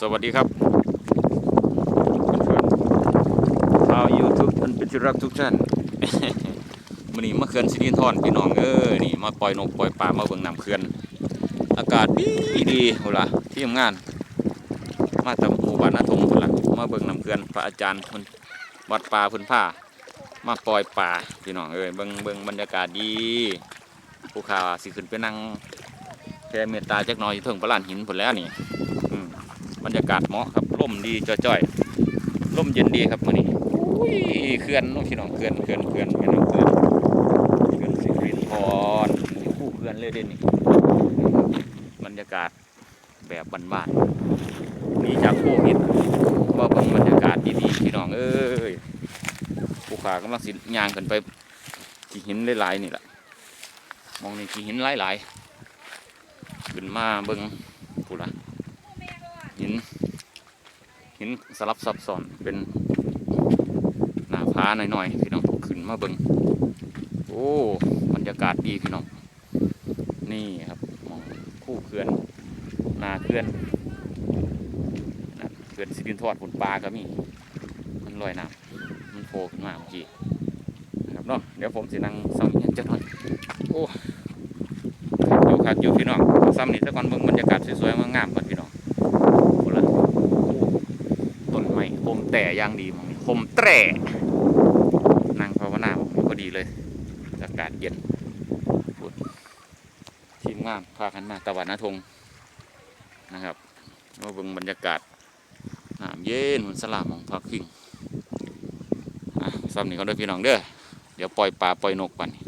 สวัสดีครับชาวยูทูบอันเป็นที่รักทุกท่านมื่อนี้มาเขื่อนสิรินทรพี่น้องเอ้ยนี่มาปล่อยนกปล่อยปลามาเบิ่งน้ำเขื่อน อากาศดีดีโหล่ะที่ทำงาน มาตำหมู่บ้านนาทงพุ่นล่ะมาเบิ่งน้ำเขื่อนพระอาจารย์พิ่นวัดป่าพิ่นผ้า มาปล่อยปลาพี่น้องเอ้ยเบิ่งเบิ่งบรรยากาศดีผู้ข่าสิขึ้นไปนั่งแผ่เมตตาจักหน่อยอยู่งพระลานหินพุ่นแล้วนี่ บรรยากาศเหมาะครับร่มดีจ้อยๆร่มเย็นดีครับมื้อนี้อุ้ยเขื่อนน้องพี่น้องเขื่อนเขื่อนเขื่อนแม่น้ำเขื่อนเขื่อนสิรินธรคู่เขื่อนเลยเด่นนี่บรรยากาศแบบบ้านๆหนีจากโควิดว่าเบิ่งบรรยากาศดีๆพี่น้องเอ้ยผู้ขากำลังสิยางขึ้นไปกี่หินหลายๆนี่แหละมองนี่กี่หินหลายๆขึ้นมาเบิ่งผู้ละ หินหินสลับซับซ้อนเป็นหน้าผาหน่อยๆพี่น้องขึ้นมาเบิงโอ้บรรยากาศดีพี่น้องนี่ครับมองคู่เขื่อนนาเขื่อนเขื่อนสิรินทอดผลปลาก็มีมันลอยน้ำมันโผล่ขึ้นมาเมื่อกี้นะครับเนาะเดี๋ยวผมสินั่งซ้ำเงี้ยจักหน่อยโอ้อยู่คักอยู่พี่น้องซ้ำนี่ซะก่อนเบิ่งบรรยากาศสวยๆงามๆก่อนพี่น้อง โอ้ละต้นไม้ คมแต่อยางดีมองนี่คมแตร่นั่งภาวนาบอกพอดีเลย อากาศเย็นทีมงานพากันมาตะวันนาทงนะครับมาเบิ่งบรรยากาศน้ำเย็นหุ่นสลามของพักพิงอะซ้ำนี่ก็ด้วยพี่น้องเด้อเดี๋ยวปล่อยปลาปล่อยนกก่อนนี่